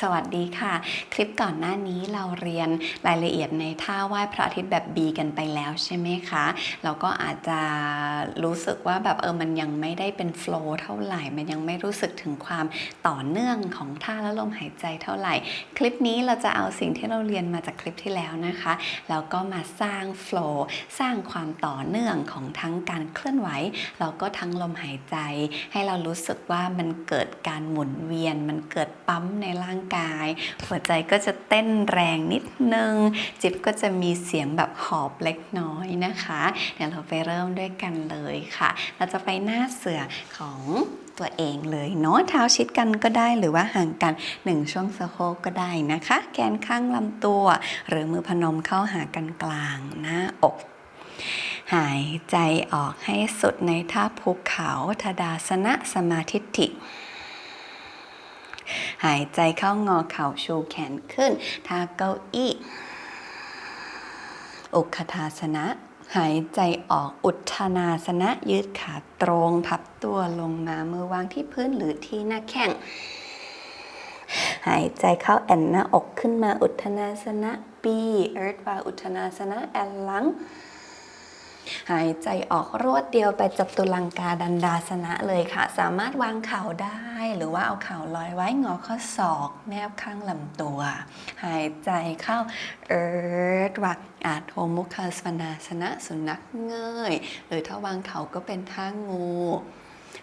สวัสดีค่ะ คลิปก่อนหน้านี้เราเรียนรายละเอียดในท่าไหว้พระอาทิตย์แบบ B กันไปแล้วใช่ไหมคะ เราก็อาจจะรู้สึกว่าแบบเออมันยังไม่ได้เป็นโฟล์เท่าไหร่ มันยังไม่รู้สึกถึงความต่อเนื่องของท่าและลมหายใจเท่าไหร่ คลิปนี้เราจะเอาสิ่งที่เราเรียนมาจากคลิปที่แล้วนะคะ แล้วก็มาสร้างโฟล์สร้างความต่อเนื่องของทั้งการเคลื่อนไหวแล้วก็ทั้งลมหายใจ ให้เรารู้สึกว่ามันเกิดการหมุนเวียน มันเกิดปั๊มในร่างกาย หัวใจก็จะเต้นแรงนิดนึง จิบก็จะมีเสียงแบบหอบเล็กน้อยนะคะเดี๋ยวเราไปเริ่มด้วยกันเลยค่ะ เราจะไปหน้าเสือของตัวเองเลยเนาะเท้าชิดกันก็ได้หรือว่าห่างกันหนึ่งช่วงสะโพกก็ได้นะคะแขนข้างลำตัว หรือมือพนมเข้าหากันกลางหน้าอกหายใจออกให้สุดในท่าภูเขาทดาสนะสมาธิิ หายใจเข้างอเข่าชูแขนขึ้นท่าเก้าอี้อุคทาสนะ หายใจออกอุทานาสนะ ยืดขาตรงพับตัวลงมามือวางที่พื้นหรือที่หน้าแข้งหายใจเข้าแอนหน้าอกขึ้นมาอุทนาสนะปีเอิร์ธวาอุทนาสนะแอนหลัง หายใจออกรวดเดียวไปจับตุลังกาดันดาสนะเลยค่ะ สามารถวางเข่าได้ หรือว่าเอาเข่าลอยไว้งอข้อศอก แนบข้างลำตัว หายใจเข้าเอิร์ธวาอาโทมุคาสวนาสนะสุนัขเงย หรือถ้าวางเข่าก็เป็นท่างู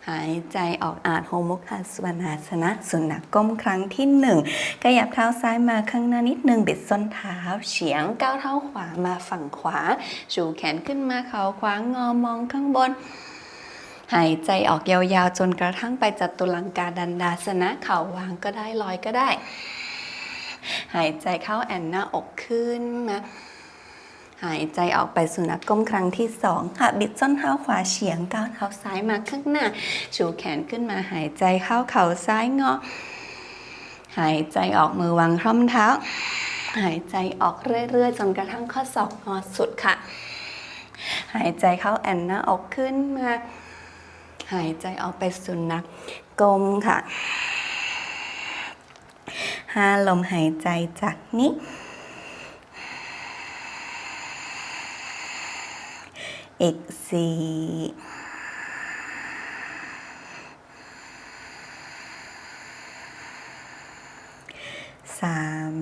หายใจออกอาดโฮมุคาสวนาสนะสุนัขก้มครั้งที่หนึ่งขยับเท้าซ้ายมาข้างหน้านิดนึงบิดส้นเท้า เฉียงก้าวเท้าขวามาฝั่งขวา ชูแขนขึ้นมาเขาขวางงอมองข้างบนหายใจออกยาวๆ จนกระทั่งไปจัตุลังกาดันดาสนะเข่าวางก็ได้ลอยก็ได้ หายใจเข้าแอนหน้าอกขึ้นมา หายใจออกไปสุนัขก้มครั้งที่สองค่ะ บิดส้นเท้าขวาเฉียงก้าวเท้าซ้ายมาข้างหน้า ชูแขนขึ้นมาหายใจเข้าเข่าซ้ายงอ หายใจออกมือวางคล่อมเท้า หายใจออกเรื่อยๆ จนกระทั่งข้อศอกงอสุดค่ะ หายใจเข้าแอนหน้าอกขึ้นมา หายใจออกไปสุนัขกลมค่ะห้าลมหายใจจากนี้ อีกสี่สาม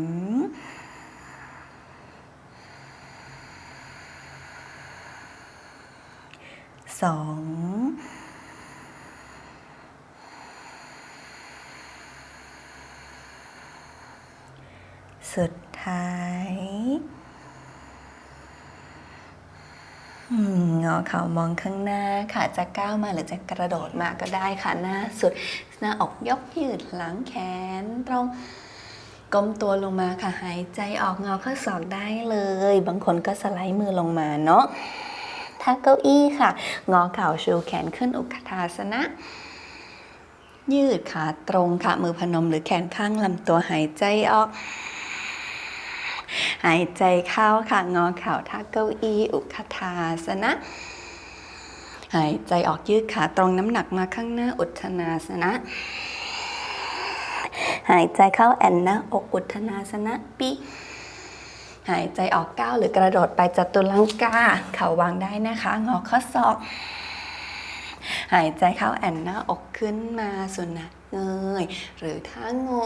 สองสุดท้าย อืมงอ เข่ามองข้างหน้าค่ะจะก้าวมาหรือจะกระโดดมาก็ได้ค่ะหน้าสุด หน้าอกยกยืดหลังแขนตรงก้มตัวลงมาค่ะหายใจออกงอข้อศอกได้เลย บางคนก็สไลด์มือลงมาเนาะถ้าเก้าอี้ค่ะ งอเข่าชูแขนขึ้นอุคทาสนะ ยืดขาตรงค่ะ มือพนมหรือแขนข้างลำตัวหายใจออกหายใจเข้าค่ะ งอเข่าท่าเก้าอี้ อุคทาสนะ หายใจออกยืดขาตรงน้ำหนักมาข้างหน้าอุทนาสนะ หายใจเข้าแอนหน้าอกอุทนาสนะปีหายใจออกก้าวหรือกระโดดไปจัตุลังกาเข่าวางได้นะคะ งอข้อศอก หายใจเข้าแอนหน้าอกขึ้นมาสุนัขเงยหรือท่างู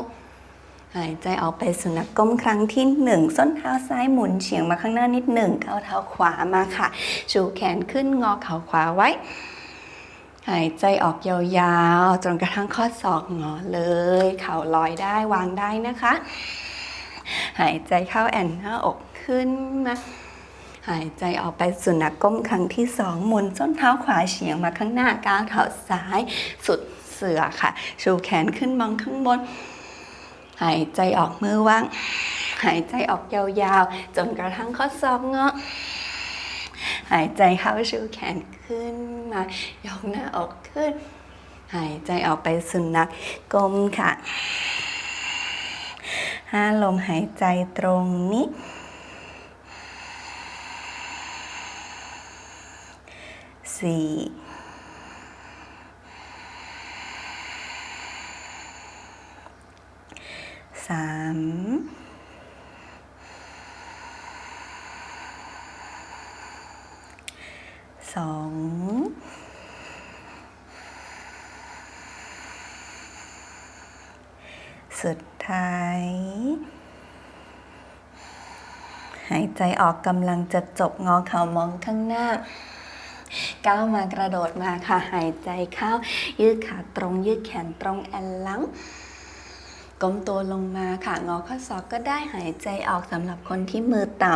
หายใจออกไปสุนัขก้มครั้งที่หนึ่งส้นเท้าซ้ายหมุนเฉียงมาข้างหน้านิดหนึ่งก้าวเท้าขวามาค่ะ ชูแขนขึ้นงอเข่าขวาไว้ หายใจออกยาวๆจนกระทั่งข้อศอกงอเลย เข่าลอยได้วางได้นะคะ หายใจเข้าแอนหน้าอกขึ้นมาหายใจออกไปสุนัขก้มครั้งที่สองหมุนส้นเท้าขวาเฉียงมาข้างหน้าก้าวเท้าซ้าย สุดเสือค่ะ ชูแขนขึ้นมองข้างบน หายใจออกมือว่าง หายใจออกยาวๆ จนกระทั่งข้อศอกเงาะหายใจเข้าชูแขนขึ้นมายกหน้าอกขึ้น หายใจออกไปสุนัขกลมค่ะห้าลมหายใจตรงนี้สี่ สสามสองสุดท้าย หายใจออกกำลังจะจบงอเข่ามองข้างหน้าก้าวมากระโดดมาค่ะ หายใจเข้า ยืดขาตรงยืดแขนตรงแอนหลัง ก้มตัวลงมาค่ะงอข้อศอกก็ได้หายใจออกสำหรับคนที่มือต่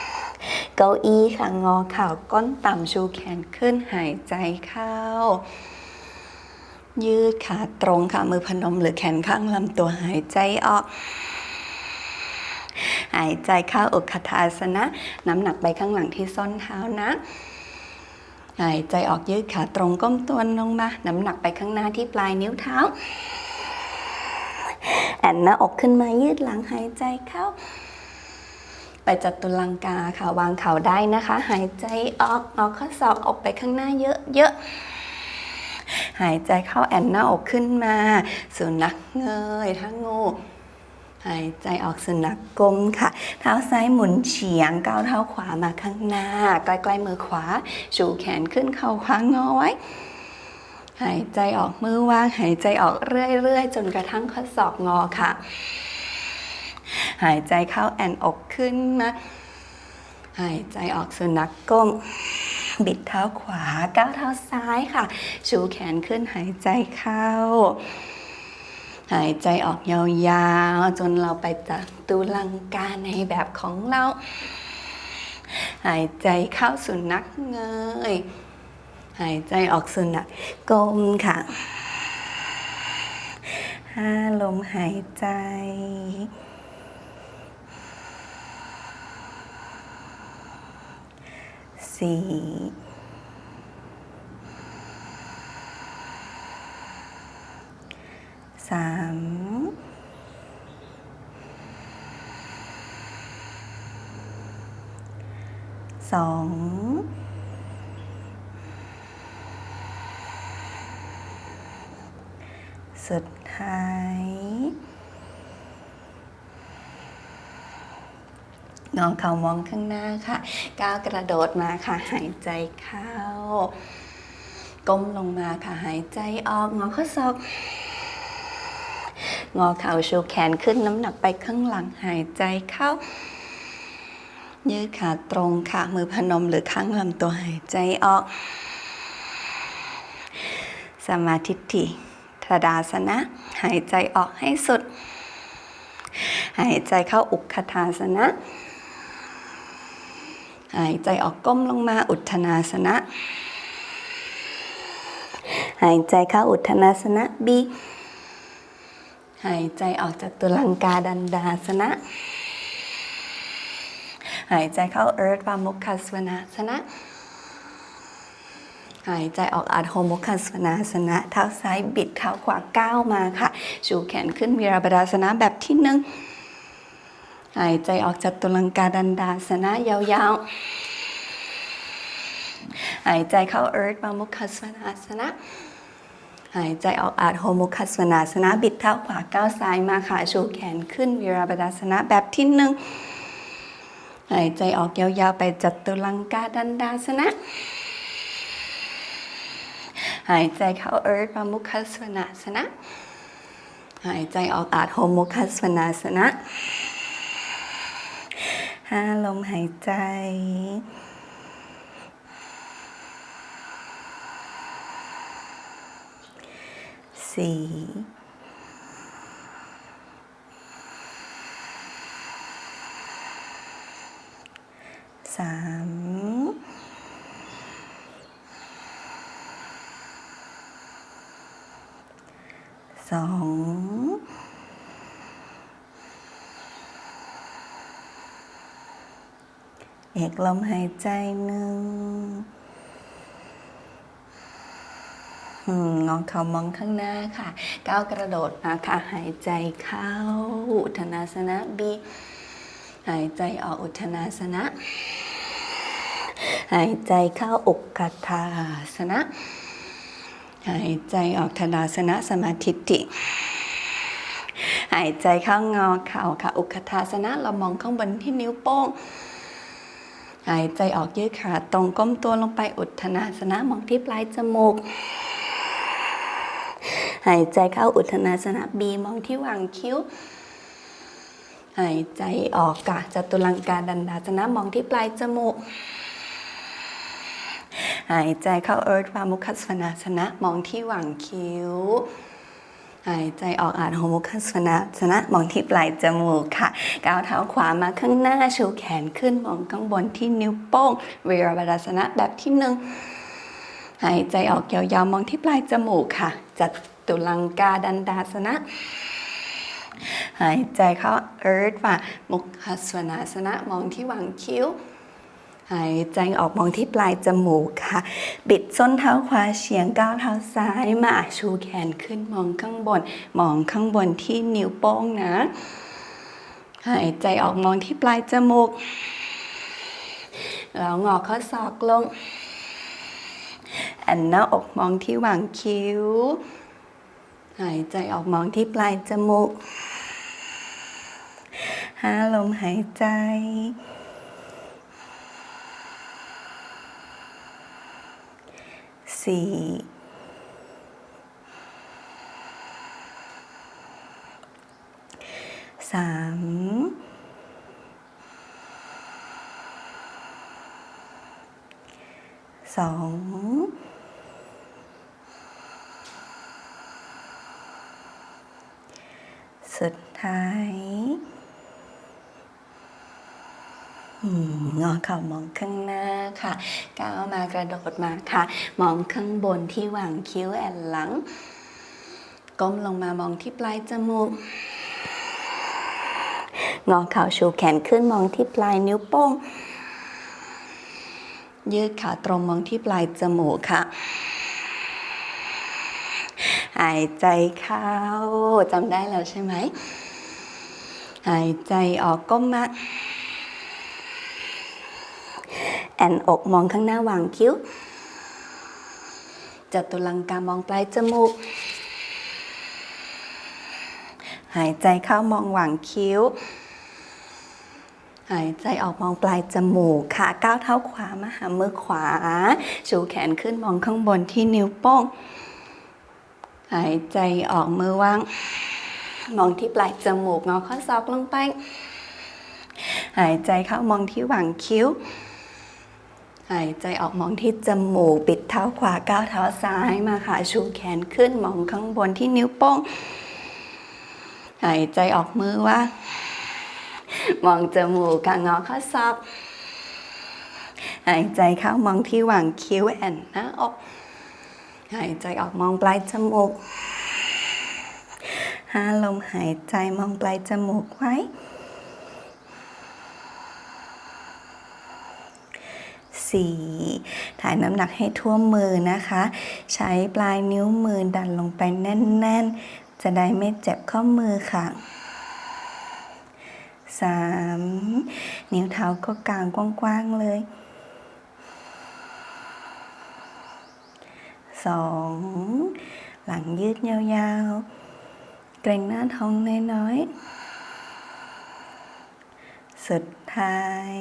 ำเก้าอี้ค่ะงอเข่าก้นต่ำชูแขนขึ้นหายใจเข้า ยืดขาตรงค่ะมือพนมหรือแขนข้างลำตัวหายใจออกหายใจเข้าอุกขทาสนะ น้ำหนักไปข้างหลังที่ส้นเท้านะ หายใจออกยืดขาตรงก้มตัวลงมา น้ำหนักไปข้างหน้าที่ปลายนิ้วเท้า แอนหน้าอกขึ้นมายืดหลังหายใจเข้า ไปจัดตุลังกาค่ะวางเข่าได้นะคะ หายใจออกงอข้อศอกออกไปข้างหน้าเยอะๆหายใจเข้าแอนหน้าอกขึ้นมาสุนัขเงยทั้งงูหายใจออกสุนัขกลมค่ะ เท้าซ้ายหมุนเฉียงก้าวเท้าขวามาข้างหน้า ใกล้ๆมือขวา ชูแขนขึ้นเข่าขวางอไว้ หายใจออกมือว่าง หายใจออกเรื่อยๆ จนกระทั่งข้อศอกงอค่ะ หายใจเข้าแอนอกขึ้นมาหายใจออกสุนัขก้ม บิดเท้าขวาก้าวเท้าซ้ายค่ะ ชูแขนขึ้นหายใจเข้า หายใจออกยาวๆ จนเราไปจัดตุลังกาในแบบของเรา หายใจเข้าสุนัขเงย หายใจออกสุนัขกลมค่ะห้าลมหายใจ สี่สามสอง สุดท้าย งอเข่ามองข้างหน้าค่ะ ก้าวกระโดดมาค่ะ หายใจเข้า ก้มลงมาค่ะ หายใจออก งอข้อศอก งอเข่าชูแขนขึ้นน้ำหนักไปข้างหลัง หายใจเข้ายืดขาตรงค่ะ มือพนมหรือข้างลำตัวหายใจออก สมาธิิ ทดาสนะ หายใจออกให้สุด หายใจเข้าอุกขทาสนะ หายใจออกก้มลงมาอุทนาสนะ หายใจเข้าอุทนาสนะบีหายใจออกจากตุลังกาดันดาสนะ หายใจเข้าเอิร์ธวามุคคัสวนาสนะ หายใจออกอัดโฮมุคัสวนาสนะเท้าซ้ายบิดเท้าขวาก้าวมาค่ะ ชูแขนขึ้นวีราบดาสนะแบบที่หนึ่งหายใจออกจากตุลังกาดันดาสนะยาวๆ หายใจเข้าเอิร์ธมามุคัสวนาสนะ หายใจออกอาดโฮมุคัสวนาสนะบิดเท้าขวาก้าวซ้ายมาค่ะ ชูแขนขึ้นวีราบดาสนะแบบที่หนึ่งหายใจออกยาวๆไปจัตุลังกาดันดาสนะ หายใจเข้าเอิร์ธมามุคัสวนาสนะ หายใจออกอาดโฮมุคัสวนาสนะห้าลมหายใจสี่สาม สองเอกลมหายใจหนึ่งอืมงอเข่ามองข้างหน้าค่ะ ก้าวกระโดดมาค่ะ หายใจเข้า อุทนาสนะบี หายใจออกอุทนาสนะ หายใจเข้าอุกกทาสนะ หายใจออกธนาสนะสมาธิติ หายใจเข้างอเข่าค่ะ อุคทาสนะเรามองข้างบนที่นิ้วโป้ง หายใจออกยืดขาตรงก้มตัวลงไปอุทนาสนะมองที่ปลายจมูก หายใจเข้าอุทนาสนะบีมองที่หว่างคิ้ว หายใจออกกะจตุลังการดันดาสนะมองที่ปลายจมูก หายใจเข้าเอิร์ธวามุคสฟนาสนะมองที่หว่างคิ้ว หายใจออกอาจโฮมุคสฟนาสนะมองที่ปลายจมูกค่ะ ก้าวเท้าขวามาข้างหน้าชูแขนขึ้นมองข้างบนที่นิ้วโป้งเวรบาดาสนะแบบที่หนึ่งหายใจออกยาวๆมองที่ปลายจมูกค่ะ จัดตุลังกาดันดาสนะ หายใจเข้าเอิร์ธว่ามุคสวนาสนะมองที่หว่างคิ้ว หายใจออกมองที่ปลายจมูกค่ะ บิดส้นเท้าขวาเฉียงก้าวเท้าซ้ายมาชูแขนขึ้นมองข้างบน มองข้างบนที่นิ้วโป้งนะ หายใจออกมองที่ปลายจมูก แล้วงอข้อศอกลงแอนหน้าอกมองที่หว่างคิ้ว หายใจออกมองที่ปลายจมูกหาลมหายใจ สี่สามสองสุดท้ายอืม งอเข่ามองข้างหน้าค่ะ ก้าวมากระโดดมาค่ะ มองข้างบนที่หว่างคิ้วแอนหลัง ก้มลงมามองที่ปลายจมูก งอเข่าชูแขนขึ้นมองที่ปลายนิ้วโป้ง ยืดขาตรงมองที่ปลายจมูกค่ะหายใจเข้าจำได้แล้วใช่ไหม หายใจออกก้มมา แอนอกมองข้างหน้าวางคิ้วจัตุลังกามองปลายจมูก หายใจเข้ามองหว่างคิ้ว หายใจออกมองปลายจมูกค่ะก้าวเท้าขวามาหามือขวา ชูแขนขึ้นมองข้างบนที่นิ้วโป้ง หายใจออกมือวาง มองที่ปลายจมูกงอข้อศอกลงไป หายใจเข้ามองที่หว่างคิ้ว หายใจออกมองที่จมูก ปิดเท้าขวาก้าวเท้าซ้ายมาค่ะ ชูแขนขึ้นมองข้างบนที่นิ้วโป้ง หายใจออกมือว่า มองจมูกค่ะงอข้อศอกหายใจเข้ามองที่หว่างคิ้วแอนหน้าอก หายใจออกมองปลายจมูกหาลมหายใจมองปลายจมูกไว้ สี่ถ่ายน้ำหนักให้ทั่วมือนะคะ ใช้ปลายนิ้วมือดันลงไปแน่น ๆ จะได้ไม่เจ็บข้อมือค่ะสามนิ้วเท้าก็กางกว้าง ๆ เลยสองหลังยืดยาวๆ เกรงหน้าท้องน้อยๆ สุดท้าย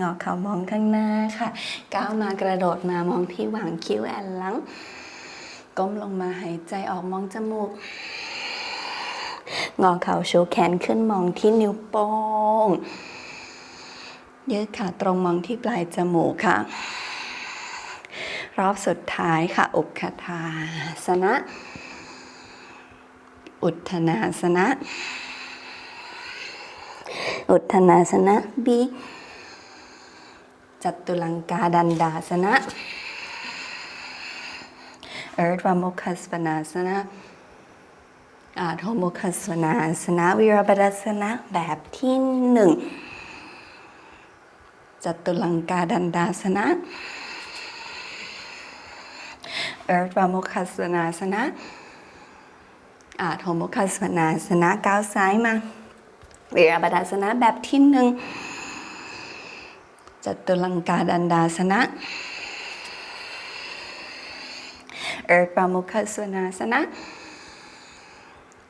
งอเข่ามองข้างหน้าค่ะ ก้าวมากระโดดมามองที่หว่างคิ้วแอนหลัง ก้มลงมาหายใจออกมองจมูก งอเข่าชูแขนขึ้นมองที่นิ้วโป้ง ยืดขาตรงมองที่ปลายจมูกค่ะ รอบสุดท้ายค่ะ อุกคทาสนะ อุทธนาสนะอุทธนาสนะบี จัตุลังกาดันดาสนะเอิร์ธวามุคัสปนาสนะอาโทโมคัสนาสนะวิรบดัสนะแบบที่หนึ่งจัตุลังกาดันดาสนะเอิร์ธวามุคัสนาสนะอาโทโมคัสนาสนะก้าวซ้ายมาวิรบดัสนะแบบที่หนึ่ง จัตุลังกาดันดาสนะเ Urdhva Mukha Svanasana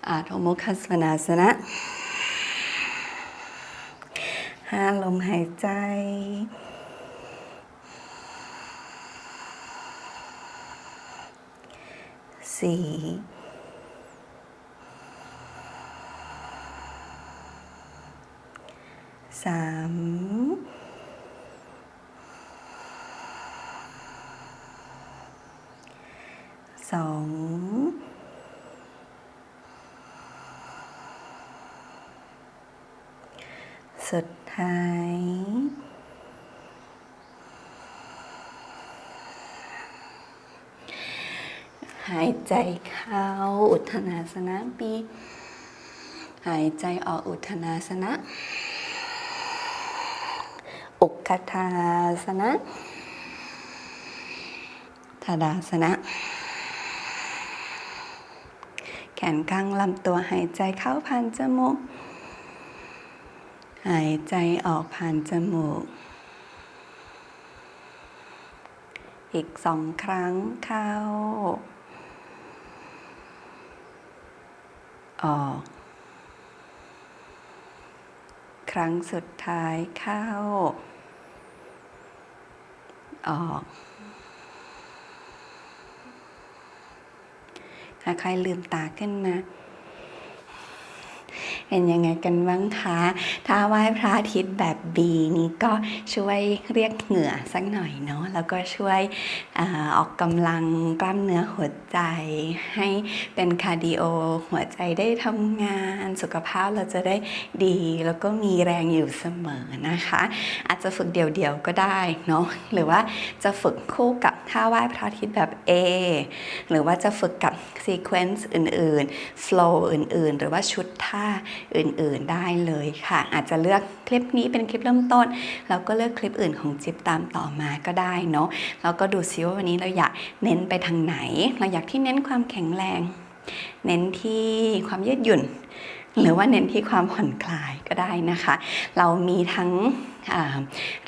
อาโทมุขสวนาสนะห้าลมหายใจ สี่สาม สอง สุดท้าย หาย ใจเข้าอุทธนาสนะปีหายใจออกอุทธนาสนะ อุกคทาสนะทาดาสนะ แขนข้างลำตัวหายใจเข้าผ่านจมูก หายใจออกผ่านจมูก อีกสองครั้งเข้า ออก ครั้งสุดท้ายเข้า ออกค่อยๆลืมตาขึ้นมา เป็นยังไงกันบ้างคะ ถ้าไหว้พระอาทิตย์แบบบีนี้ก็ช่วยเรียกเหงื่อสักหน่อยเนาะ แล้วก็ช่วยอออกกำลังกล้ามเนื้อหัวใจ ให้เป็นคาร์ดิโอหัวใจได้ทำงานสุขภาพเราจะได้ดี แล้วก็มีแรงอยู่เสมอนะคะ อาจจะฝึกเดี่ยวๆก็ได้เนาะ หรือว่าจะฝึกคู่กับท่าไหว้พระอาทิตย์แบบ A หรือว่าจะฝึกกับซีเควนซ์อื่นๆ flow อื่นๆ หรือว่าชุดท่าอื่นๆได้เลยค่ะ อาจจะเลือกคลิปนี้เป็นคลิปเริ่มต้น แล้วก็เลือกคลิปอื่นของจิ๊บตามต่อมาก็ได้เนาะแล้วก็ดูซิว่าวันนี้เราอยากเน้นไปทางไหน เราอยากที่เน้นความแข็งแรง เน้นที่ความยืดหยุ่น หรือว่าเน้นที่ความผ่อนคลายก็ได้นะคะ เรามีทั้ง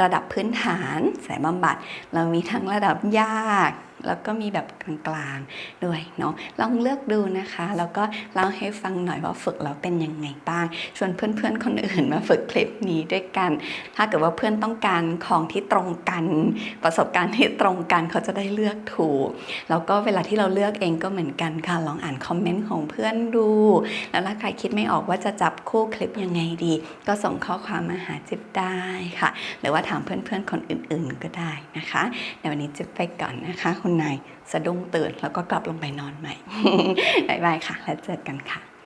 ระดับพื้นฐานสายบำบัด เรามีทั้งระดับยาก แล้วก็มีแบบกลางๆด้วยเนาะลองเลือกดูนะคะ แล้วก็เล่าให้ฟังหน่อยว่าฝึกแล้วเป็นยังไงบ้างชวนเพื่อนๆคนอื่นมาฝึกคลิปนี้ด้วยกัน ถ้าเกิดว่าเพื่อนต้องการของที่ตรงกัน ประสบการณ์ที่ตรงกันเขาจะได้เลือกถูก แล้วก็เวลาที่เราเลือกเองก็เหมือนกันค่ะลองอ่านคอมเมนต์ของเพื่อนดู แล้วถ้าใครคิดไม่ออกว่าจะจับคู่คลิปยังไงดี ก็ส่งข้อความมาหาจิ๊บได้ค่ะ หรือว่าถามเพื่อนๆคนอื่นๆก็ได้นะคะเดี๋ยววันนี้จิ๊บไปก่อนนะคะคุณนสะดุ้งตื่นแล้วก็กลับลงไปนอนใหม่บายบายค่ะ แล้วเจอกันค่ะ